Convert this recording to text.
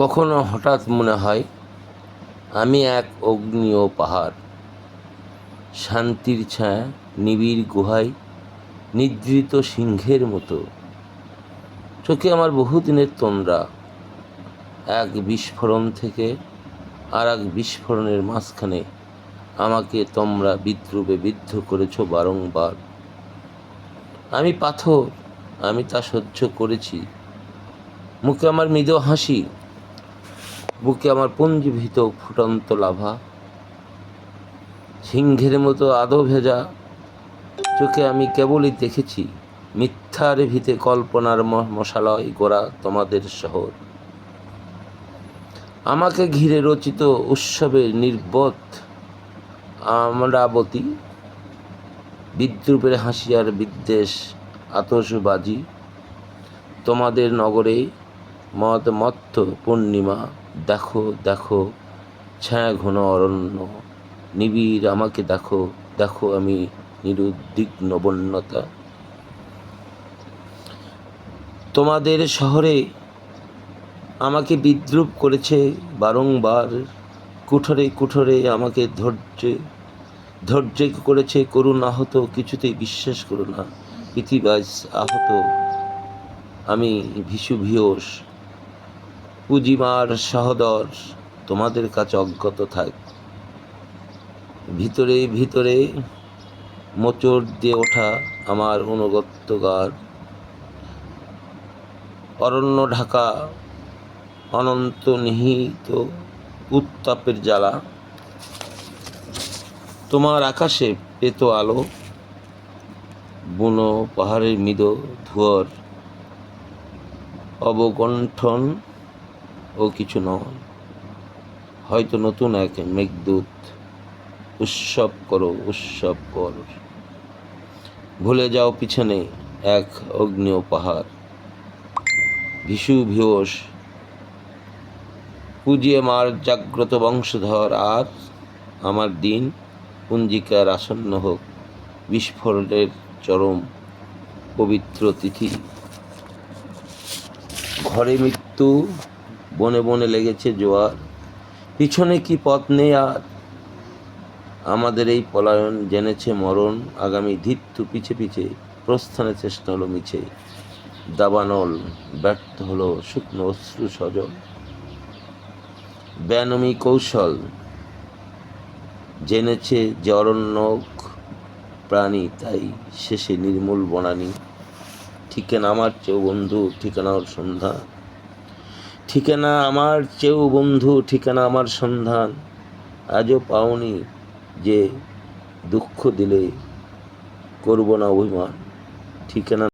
কখনো হঠাৎ মনে হয়, আমি এক অগ্নিয় পাহাড়। শান্তির ছায়া নিবিড় গুহায় নিদ্রিত সিংহের মতো। চোখে আমার বহুদিনের তন্দ্রা। এক বিস্ফোরণ থেকে আর এক বিস্ফোরণের মাঝখানে আমাকে তোমরা বিদ্রুপে বিদ্ধ করেছ বারংবার। আমি পাথর, আমি তা সহ্য করেছি। মুখে আমার মৃদু হাসি বুকে আমার পুঞ্জীভূত ফুটন্ত লাভা। সিংহের মতো আদো ভেজা। চোখে আমি কেবলই দেখেছি মিথ্যার ভিতে কল্পনার মশালয় গোড়া তোমাদের শহর। আমাকে ঘিরে রচিত উৎসবের নির্বোধ আমরাবতী, বিদ্রুপের হাসিয়ার বিদ্বেষ আতসবাজি, তোমাদের নগরে মদ মত্ত পূর্ণিমা, দেখো দেখো, ছায়া ঘন অরণ্য, নিবিড় আমাকে দেখো দেখো আমি নিরুদ্বিগ্ন বন্যতা। তোমাদের শহরে আমাকে বিদ্রুপ করেছে বারংবার, কুঠরে কুঠরে আমাকে ধৈর্যে, ধৈর্য করেছে করুণ আহত, কিছুতেই বিশ্বাস করো না পৃথিবাজ আহত, আমি ভিশু ভিয়স। পুঁজিমার সহদর তোমাদের কাছে অজ্ঞত থাক। ভিতরে ভিতরে মোচড় দিয়ে ওঠা আমার অনুগত্যগার। অরণ্য ঢাকা অনন্ত নিহিত উত্তাপের জ্বালা। তোমার আকাশে পেত আলো, বুনো পাহাড়ের মৃদ ধুয়ার অবগণ্ঠন ও কিছু নয়। হয়তো নতুন এক মেঘদূত, উৎসব করো, উৎসব কর। ভুলে যাও পিছনে এক অগ্নিয় পাহাড়। ভিষু ভিয়স, পুজিয়ে মার জাগ্রত বংশধর। আর আমার দিন পুঞ্জিকার আসন্ন হোক, বিস্ফোরণের চরম পবিত্র তিথি। ঘরে মৃত্যু বনে বনে লেগেছে জোয়ার। পিছনে কি পথ নেই আর? আমাদের এই পলায়ন জেনেছে মরণ, আগামী ধিত্তু পিছে পিছে, প্রস্থানের চেষ্টা হলো মিছে। দাবানল ব্যর্থ হলো শুকনো অশ্রু সজল। ব্যানমী কৌশল জেনেছে যে অরণ্যক প্রাণী, তাই শেষে নির্মূল বনানী। ঠিকানা আমার চেয়েও বন্ধু ঠিকানার সন্ধান। ঠিকানা আমার চেয়েও বন্ধু, ঠিকানা আমার সন্ধান। আজও পাওনি যে দুঃখ দিলে করব না অভিমান। ঠিকানা